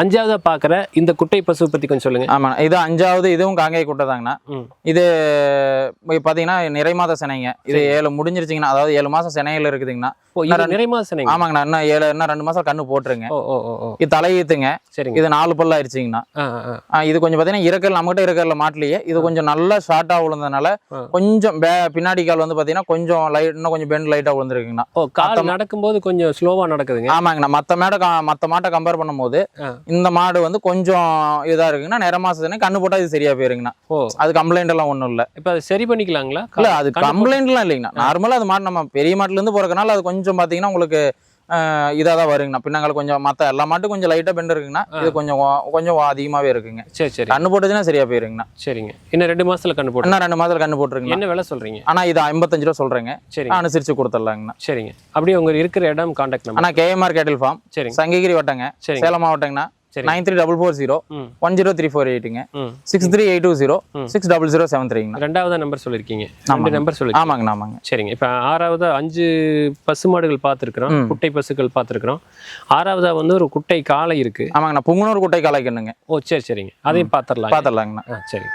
அஞ்சாவதா பார்க்குற இந்த குட்டை பசுவை பற்றி கொஞ்சம் சொல்லுங்க. ஆமாண்ணா இது அஞ்சாவது இதுவும் காங்கேய குட்டை தாங்கண்ணா. இது பார்த்தீங்கன்னா நிறை மாத சினைங்க. இது ஏழு முடிஞ்சிருச்சிங்கன்னா அதாவது ஏழு மாதம் சினையில் இருக்குதுங்கண்ணா. இது நிறைமாசனைங்க ஆமாங்கண்ணா. இன்னும் ஏழு இன்னும் ரெண்டு மாதம் கண்ணு போட்டுருங்க. ஓ இது தலையீத்துங்க. சரிங்க. இது நாலு பல்லு ஆயிடுச்சிங்கண்ணா. இது கொஞ்சம் பார்த்தீங்கன்னா இருக்கல் நம்மகிட்ட இருக்கல மாட்டிலேயே இது கொஞ்சம் நல்லா ஷார்ட்டாக விழுந்ததுனால. கொஞ்சம் பின்னாடி கால் வந்து பார்த்தீங்கன்னா கொஞ்சம் லைட் இன்னும் கொஞ்சம் பெண்ட் லைட்டாக விழுந்துருக்குங்கண்ணா. கால் நடக்கும்போது கொஞ்சம் ஸ்லோவா நடக்குதுங்க? ஆமாங்கண்ணா. மற்ற மேடை மற்ற மாட்டை கம்பேர் பண்ணும்போது. இந்த மாடு வந்து கொஞ்சம் இதாக இருக்குங்கண்ணா நிற மாசத்துனே கண்ணு போட்டால் இது சரியா போயிருங்கண்ணா. ஓ. அது கம்ப்ளைண்ட் எல்லாம் ஒன்றும் இல்லை. இப்போ அதை சரி பண்ணிக்கலாங்களா? இல்ல அது கம்ப்ளைண்ட்லாம் இல்லைங்கண்ணா. நார்மலாக அது மாட்டு நம்ம பெரிய மாட்டுல இருந்து போறதுனால அது கொஞ்சம் பார்த்தீங்கன்னா உங்களுக்கு இதாக தான் வருங்கண்ணா. பின்னாங்கள் கொஞ்சம் மற்ற எல்லா மாட்டும் கொஞ்சம் லைட்டாக பெண்ட் இருக்குங்கண்ணா. இது கொஞ்சம் கொஞ்சம் அதிகமாகவே இருக்குங்க. சரி சரி. கண்ணு போட்டுச்சுன்னா சரியா போயிருங்கண்ணா. சரிங்க. இன்னும் ரெண்டு மாசத்துல கண்ணு போட்டு இன்னும் ரெண்டு மாதத்துல கண்ணு போட்டுருங்கண்ணா. என்ன விலை சொல்றீங்க? ஆனா இது ஐம்பத்தஞ்சு ரூபா சொல்றேங்க. சரிங்க. அனுசரிச்சு கொடுத்துடலாங்கண்ணா சரிங்க. அப்படியே உங்க இருக்கிற இடம் காண்டாக்ட் நம்பர் ஆனா கேஎம்ஆர் கேட்டில் ஃபார்ம் சரிங்க. சங்ககிரி வட்டங்க. சரிங்க. சேலம் மாவட்டங்கண்ணா. சரி. Nine three double four zero one zero three four எயிட்டுங்க. Six three eight two zero. Six double zero seven த்ரீங்கண்ணா ரெண்டாவதா நம்பர் சொல்லியிருக்கீங்க ரெண்டு ஆமாங்க. நம்பர் சொல்லி ஆமாங்கண்ணா ஆமாங்க. சரிங்க. இப்போ ஆறாவதா அஞ்சு பசுமாடுகள் பார்த்துருக்குறோம். ம். குட்டை பசுக்கள் பார்த்துருக்குறோம். ஆறாவதா வந்து ஒரு குட்டை காளை இருக்கு. ஆமாங்கண்ணா புங்குனூர் குட்டை காலைக்கண்ணுங்க ஓ சரி சரிங்க. அதையும் பார்த்துடலாம் பார்த்துடலாங்கண்ணா. சரி.